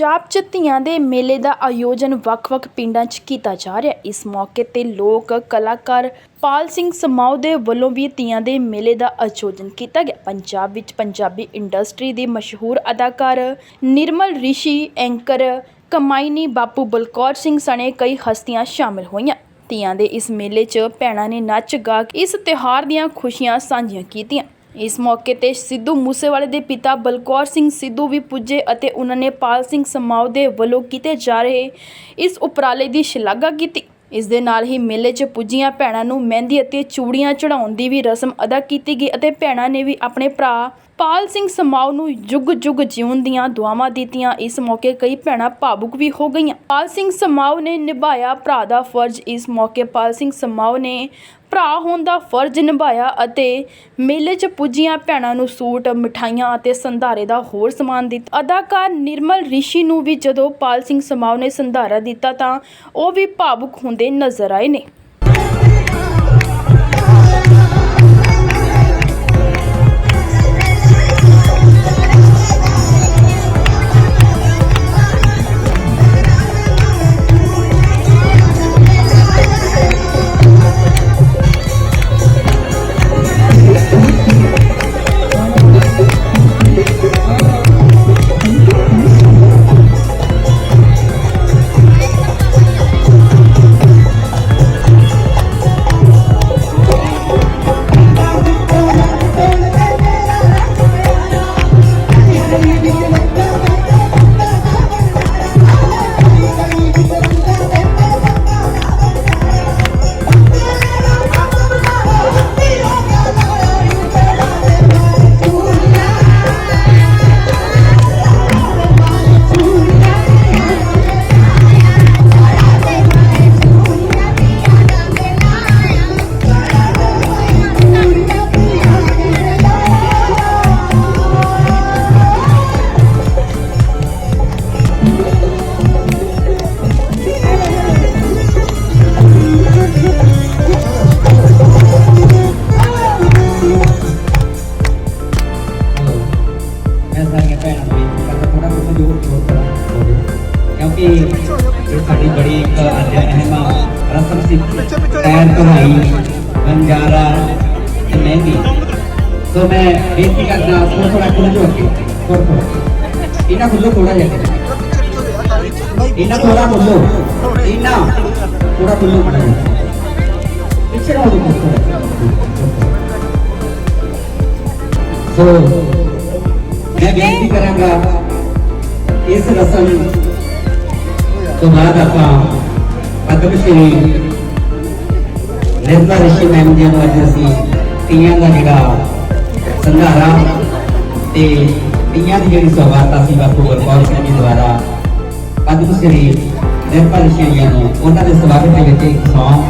ਪੰਜਾਬ 'ਚ ਧੀਆਂ ਦੇ ਮੇਲੇ ਦਾ ਆਯੋਜਨ ਵੱਖ-ਵੱਖ ਪਿੰਡਾਂ 'ਚ ਕੀਤਾ ਜਾ ਰਿਹਾ। ਇਸ ਮੌਕੇ ਤੇ ਲੋਕ, ਕਲਾਕਾਰ ਪਾਲ ਸਿੰਘ ਸਮਾਉ ਦੇ ਵੱਲੋਂ ਵੀ ਧੀਆਂ ਦੇ ਮੇਲੇ ਦਾ ਆਯੋਜਨ ਕੀਤਾ ਗਿਆ। ਪੰਜਾਬ ਵਿੱਚ ਪੰਜਾਬੀ ਇੰਡਸਟਰੀ ਦੇ ਮਸ਼ਹੂਰ ਅਦਾਕਾਰ ਨਿਰਮਲ ਰਿਸ਼ੀ, ਐਂਕਰ ਕਮਾਈਨੀ ਬਾਪੂ ਬਲਕੌਰ ਸਿੰਘ ਸਣੇ ਕਈ ਹਸਤੀਆਂ ਸ਼ਾਮਿਲ ਹੋਈਆਂ। ਧੀਆਂ ਦੇ ਇਸ ਮੇਲੇ 'ਚ ਭੈਣਾਂ ਨੇ ਨੱਚ ਗਾ ਕੇ ਇਸ ਤਿਉਹਾਰ ਦੀਆਂ ਖੁਸ਼ੀਆਂ ਸਾਂਝੀਆਂ ਕੀਤੀਆਂ। ਇਸ ਮੌਕੇ ਤੇ ਸਿੱਧੂ ਮੂਸੇਵਾਲੇ ਦੇ ਪਿਤਾ ਬਲਕੌਰ ਸਿੰਘ ਸਿੱਧੂ ਵੀ ਪੁੱਜੇ ਅਤੇ ਉਹਨਾਂ ਨੇ ਪਾਲ ਸਿੰਘ ਸਮਾਉ ਦੇ ਵੱਲੋਂ ਕੀਤੇ ਜਾ ਰਹੇ ਇਸ ਉਪਰਾਲੇ ਦੀ ਸ਼ਲਾਘਾ ਕੀਤੀ। ਇਸ ਦੇ ਨਾਲ ਹੀ ਮੇਲੇ 'ਚ ਪੁੱਜੀਆਂ ਭੈਣਾਂ ਨੂੰ ਮਹਿੰਦੀ ਅਤੇ ਚੂੜੀਆਂ ਚੜਾਉਣ ਦੀ ਵੀ ਰਸਮ ਅਦਾ ਕੀਤੀ ਗਈ ਅਤੇ ਭੈਣਾਂ ਨੇ ਵੀ ਆਪਣੇ ਭਰਾ ਪਾਲ ਸਿੰਘ ਸਮਾਉ ਨੂੰ ਜੁਗ ਜੁਗ ਜਿਉਣ ਦੀਆਂ ਦੁਆਵਾਂ ਦਿੱਤੀਆਂ। ਇਸ ਮੌਕੇ ਕਈ ਭੈਣਾਂ ਭਾਵੁਕ ਵੀ ਹੋ ਗਈਆਂ। ਪਾਲ ਸਿੰਘ ਸਮਾਉ ਨੇ ਨਿਭਾਇਆ ਭਰਾ ਦਾ ਫਰਜ਼। ਇਸ ਮੌਕੇ ਪਾਲ ਸਿੰਘ ਸਮਾਉ ਨੇ ਭਰਾ ਹੋਣ ਦਾ ਫਰਜ਼ ਨਿਭਾਇਆ ਅਤੇ ਮੇਲੇ 'ਚ ਪੁੱਜੀਆਂ ਭੈਣਾਂ ਨੂੰ ਸੂਟ, ਮਿਠਾਈਆਂ ਅਤੇ ਸੰਧਾਰੇ ਦਾ ਹੋਰ ਸਮਾਨ ਦਿੱਤਾ। ਅਦਾਕਾਰ ਨਿਰਮਲ ਰਿਸ਼ੀ ਨੂੰ ਵੀ ਜਦੋਂ ਪਾਲ ਸਿੰਘ ਸਮਾਓ ਨੇ ਸੰਧਾਰਾ ਦਿੱਤਾ ਤਾਂ ਉਹ ਵੀ ਭਾਵੁਕ ਹੁੰਦੇ ਨਜ਼ਰ ਆਏ ਨੇ। ਸੋ ਮੈਂ ਬੇਨਤੀ ਕਰਦਾ ਥੋੜਾ ਥੋੜਾ ਖੁੱਲ ਜੋ ਅੱਗੇ ਥੋੜਾ ਥੋੜਾ ਇਹਨਾਂ ਖੁੱਲੋ ਥੋੜਾ ਜਿਹਾ ਇਹਨਾਂ ਥੋੜਾ ਖੁੱਲੋ ਇਹਨਾਂ ਥੋੜਾ ਖੁੱਲੋ ਮੜਾ ਪਿੱਛੇ ਰਹੋ ਸੋ, ਮੈਂ ਬੇਨਤੀ ਕਰਾਂਗਾ, ਇਸ ਰਸਮ ਤੋਂ ਬਾਅਦ ਆਪਾਂ ਪਦਮ ਸ਼੍ਰੀ ਨਿਰਮਲਾ ਰਿਸ਼ੀ ਮੈਮ ਜੀ ਨੂੰ ਅੱਜ ਅਸੀਂ ਤੀਆਂ ਦਾ ਜਿਹੜਾ ਸੰਘਾਰਾ ਤੇ ਤੀਆਂ ਦੀ ਜਿਹੜੀ ਸੌਗਾਤ ਸੀ ਬਾਪੂ ਗੁਰਪਾਲ ਸਿੰਘ ਜੀ ਦੁਆਰਾ ਪਦਮ ਸ਼੍ਰੀ ਨਿਰਮਲਾ ਰਿਸ਼ੀ ਨੂੰ ਉਹਨਾਂ ਦੇ ਸਵਾਗਤ ਦੇ ਵਿੱਚ ਇੱਕ ਸੌਂਗ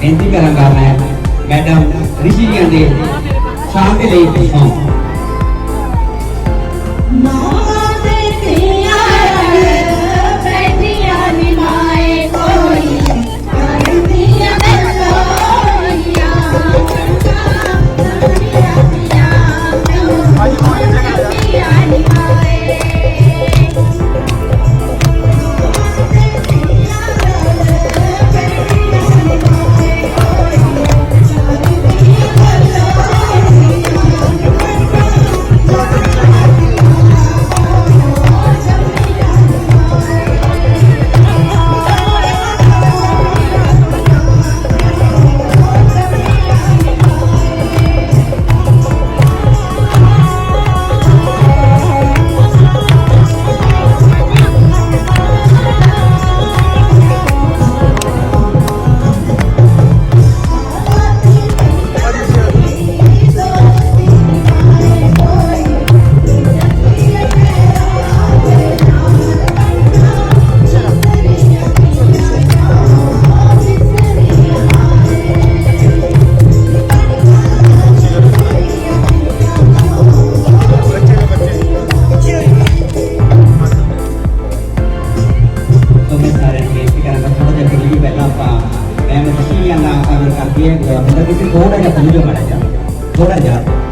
ਬੇਨਤੀ ਕਰਾਂਗਾ ਮੈਂ ਮੈਡਮ ਰਿਸ਼ੀ ਜੀ ਦੇ ਸ਼ਾਮ ਦੇ ਲਈ ਇੱਕ ਸੌਂਗ Yeah.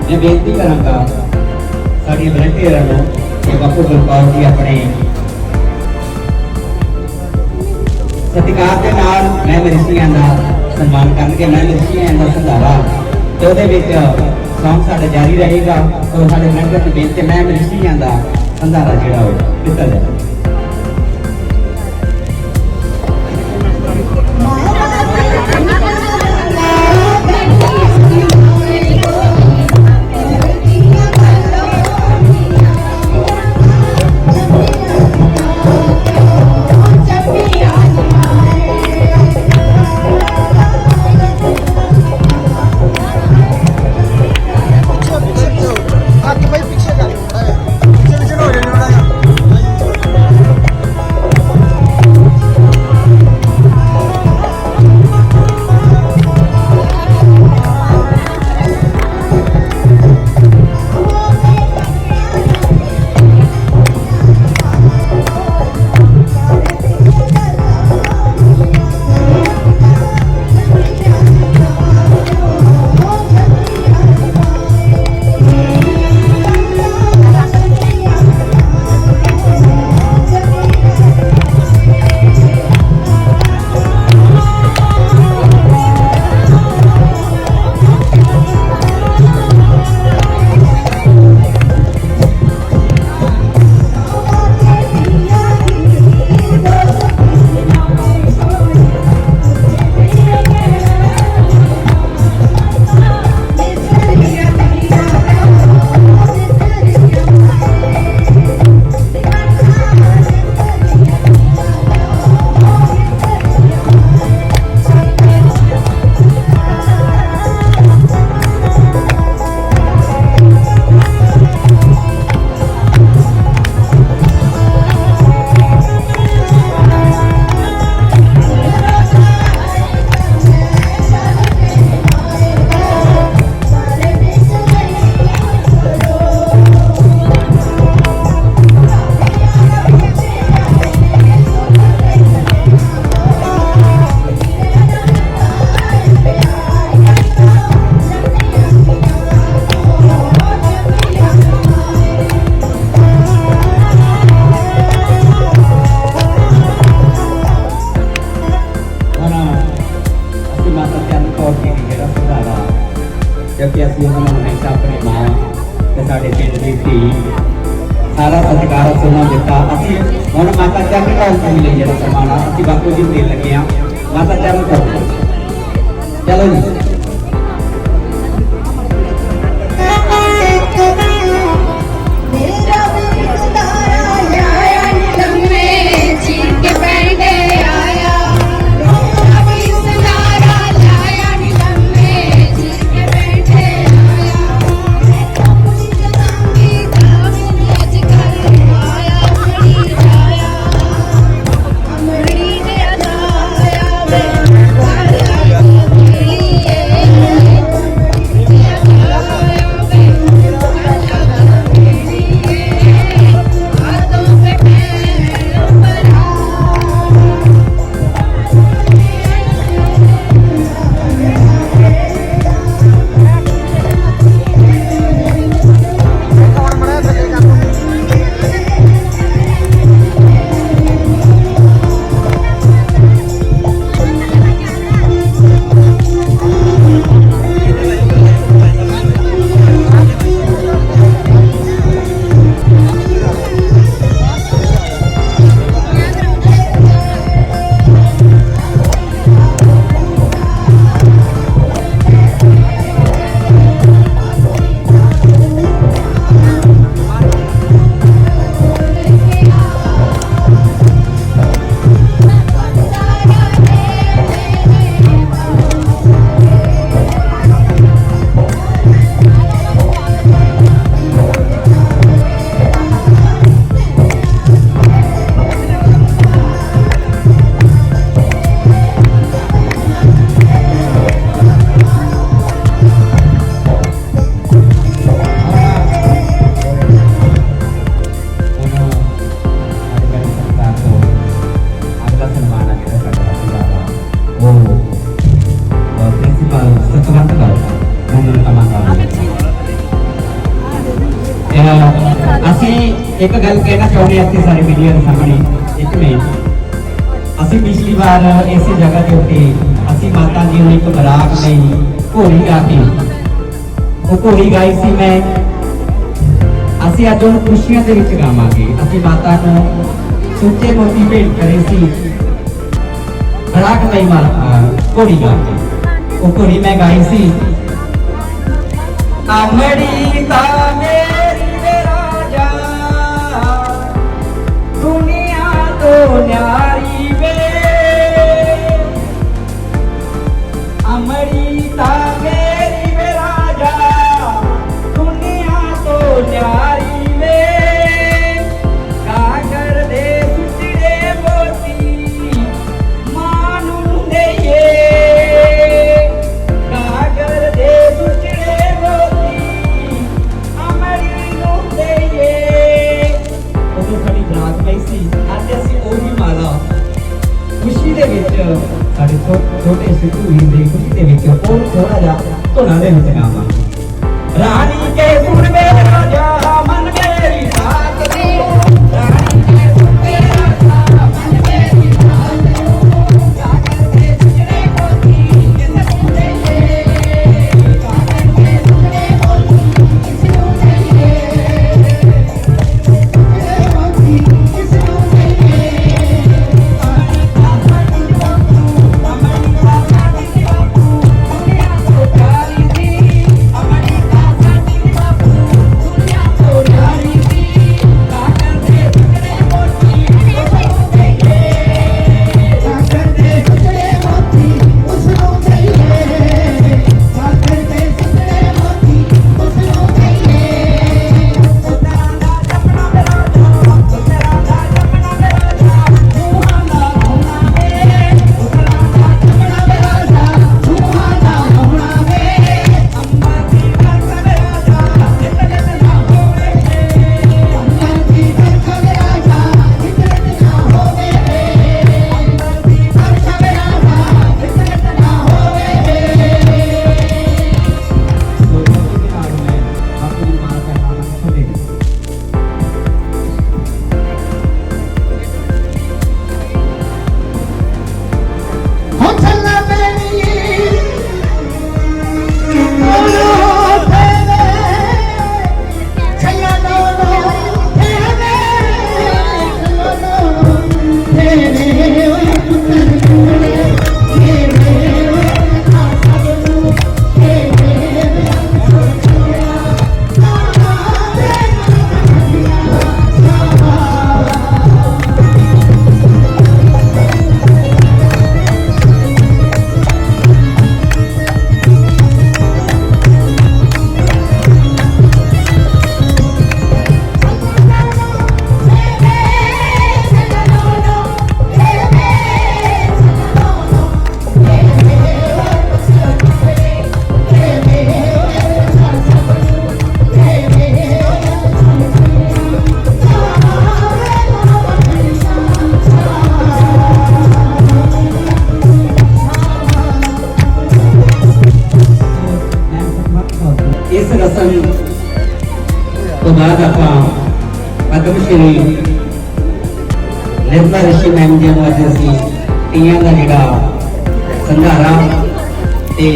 ਮੈਂ ਬੇਨਤੀ ਕਰਾਂਗਾ ਸਾਡੀ ਵਲੰਟੀਅਰਾਂ ਨੂੰ ਕਿ ਬਾਪੂ ਗੁਰਪਾਲ ਜੀ ਆਪਣੇ ਸਤਿਕਾਰ ਦੇ ਨਾਲ ਮੈਂ ਰਿਸ਼ੀਆਂ ਦਾ ਸਨਮਾਨ ਕਰਨਗੇ, ਮੈਂ ਰਿਸ਼ੀਆਂ ਦਾ ਸੰਧਾਰਾ ਤੇ ਉਹਦੇ ਵਿੱਚ ਕੰਮ ਸਾਡਾ ਜਾਰੀ ਰਹੇਗਾ ਉਹ ਸਾਡੇ ਮੈਂਬਰ ਨੂੰ ਬੇਨਤੀ ਮੈਂ ਰਿਸ਼ੀਆਂ ਦਾ ਸੰਧਾਰਾ ਜਿਹੜਾ ਹੋਵੇ ਦਿੱਤਾ ਜਾਵੇ ਇੱਕ ਗੱਲ ਕਹਿਣਾ ਚਾਹੁੰਦੇ ਹਾਂ ਇੱਥੇ ਸਾਰੇ ਮੀਡੀਆ ਦੇ ਸਾਹਮਣੇ, ਇੱਕ ਨੇ ਅਸੀਂ ਪਿਛਲੀ ਵਾਰ ਇਸੇ ਜਗ੍ਹਾ ਦੇ ਉੱਤੇ ਅਸੀਂ ਮਾਤਾ ਜੀ ਨੂੰ ਇੱਕ ਬਰਾਕ ਲਈ ਘੋੜੀ ਗਾ ਕੇ, ਉਹ ਘੋੜੀ ਗਾਈ ਸੀ ਮੈਂ। ਅਸੀਂ ਅੱਜ ਉਹਨੂੰ ਖੁਸ਼ੀਆਂ ਦੇ ਵਿੱਚ ਗਾਵਾਂਗੇ। ਅਸੀਂ ਮਾਤਾ ਨੂੰ ਸੁੱਚੇ ਮੋਤੀ ਭੇਟ ਕਰੇ ਸੀ। ਬਰਾਕ ਲਈ ਮਾਤਾ ਘੋੜੀ ਗਾ ਕੇ। ਉਹ ਘੋੜੀ ਮੈਂ ਗਾਈ ਸੀ। ਅਮੜੀ ਤਾਂ ਮੇਰੀ ਸਾਡੇ ਛੋ- ਛੋਟੇ ਸਿੱਧੂ ਵੀਰ ਦੀ ਖੁਸ਼ੀ ਦੇ ਵਿੱਚ ਉਹ ਥੋੜਾ ਜਿਹਾ ਧੁਨਾਂ ਦੇ ਪਦਮ ਸ਼੍ਰੀ ਨਿਰਮਲਾ ਰਿਸ਼ੀ ਮੈਮ ਜੀ ਨੂੰ ਅੱਜ ਅਸੀਂ ਤੀਆਂ ਦਾ ਜਿਹੜਾ ਸੰਧਾਰਾ ਤੇ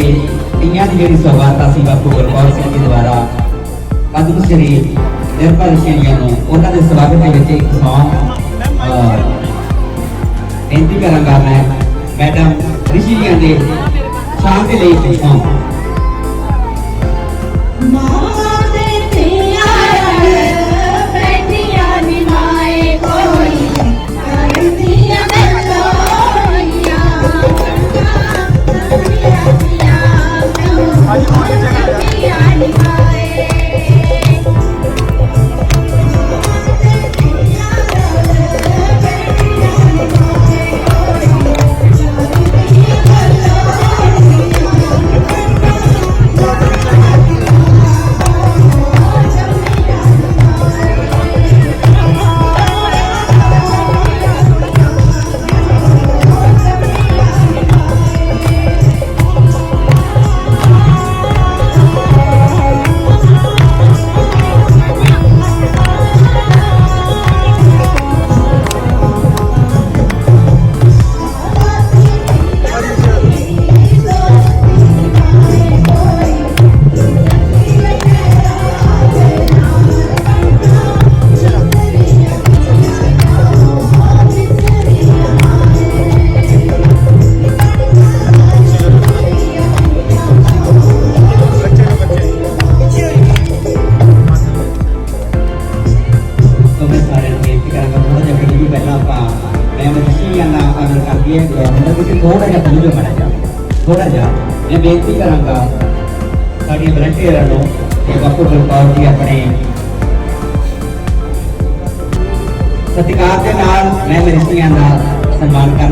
ਤੀਆਂ ਦੀ ਜਿਹੜੀ ਸੁਭਾਤਾ ਅਸੀਂ ਬਾਪੂ ਗੁਰਪਾਲ ਸਿੰਘ ਜੀ ਦੁਆਰਾ ਪਦਮ ਸ਼੍ਰੀ ਨਿਰਮਲਾ ਰਿਸ਼ੀ ਜੀ ਨੂੰ, ਉਹਨਾਂ ਦੇ ਸਵਾਗਤ ਦੇ ਵਿੱਚ ਇੱਕ ਸੌਂਗ ਬੇਨਤੀ ਕਰਾਂਗਾ ਮੈਂ ਮੈਡਮ ਰਿਸ਼ੀ ਜੀ ਦੇ ਸ਼ਾਮ ਦੇ ਲਈ ਇੱਕ ਸੌਂਗ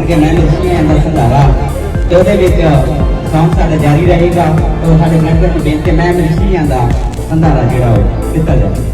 ਅੱਗੇ ਮਿਹਨਤ ਨੇ ਅੰਦਰ ਸੰਧਾਰਾ ਤੇ ਉਹਦੇ ਵਿੱਚ ਕੰਮ ਸਾਡਾ ਜਾਰੀ ਰਹੇਗਾ ਤੇ ਸਾਡੇ ਮੈਂਬਰ ਨੂੰ ਬੇਨਤੀ ਮੈਂ ਮਿਨਿਸਟਰੀਆਂ ਦਾ ਸੰਧਾਰਾ ਜਿਹੜਾ ਉਹ ਦਿੱਤਾ ਜਾਵੇ।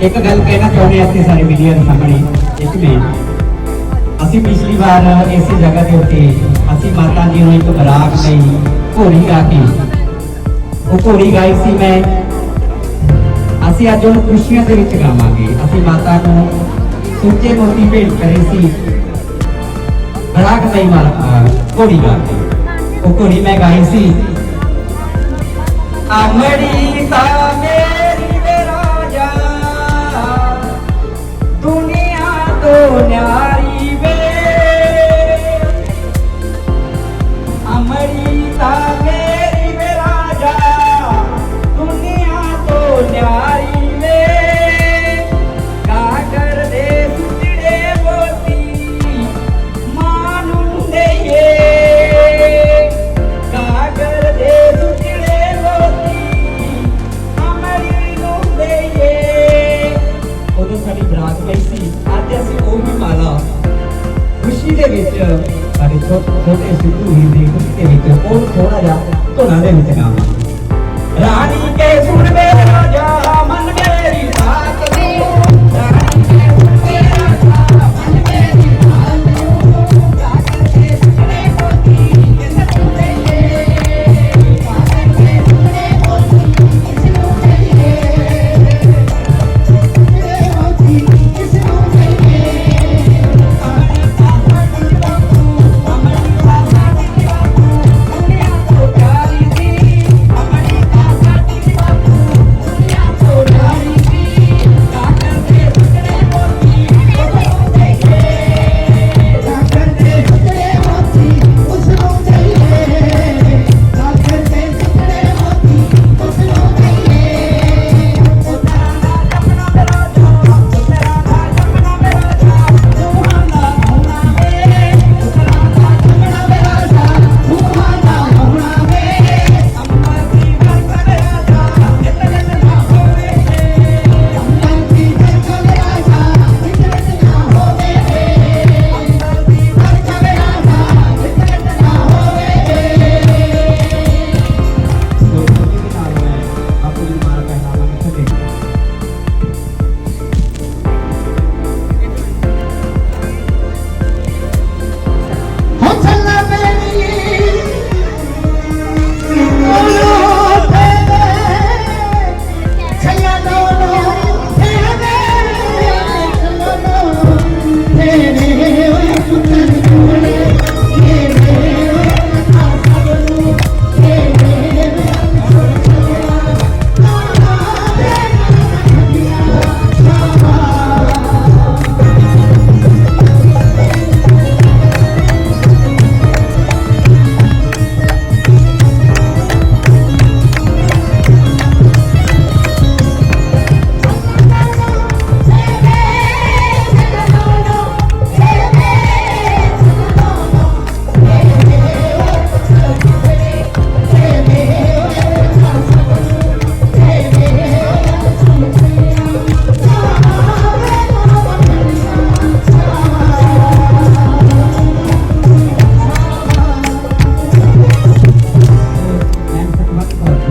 ਇੱਕ ਗੱਲ ਕਹਿਣਾ ਚਾਹੁੰਦੇ ਹਾਂ ਸਾਰੇ ਮੀਡੀਆ ਦੇ ਸਾਹਮਣੇ ਇੱਕ ਮਿੰਟ ਅਸੀਂ ਪਿਛਲੀ ਵਾਰ ਇਸੇ ਜਗ੍ਹਾ ਦੇ ਉੱਤੇ ਅਸੀਂ ਮਾਤਾ ਜੀ ਨੂੰ ਇੱਕ ਬਰਾਕ ਲਈ ਘੋੜੀ ਗਾ ਕੇ, ਉਹ ਘੋੜੀ ਗਾਈ ਸੀ ਮੈਂ। ਅਸੀਂ ਅੱਜ ਉਹਨੂੰ ਖੁਸ਼ੀਆਂ ਦੇ ਵਿੱਚ ਗਾਵਾਂਗੇ। ਅਸੀਂ ਮਾਤਾ ਨੂੰ ਸੁੱਚੇ ਮੋਤੀ ਭੇਟ ਕਰੇ ਸੀ। ਬਰਾਕ ਲਈ ਮਾਤਾ ਘੋੜੀ ਗਾ ਕੇ। ਉਹ ਘੋੜੀ ਮੈਂ ਗਾਈ ਸੀ। ਅਮੜੀ ਤਾਂ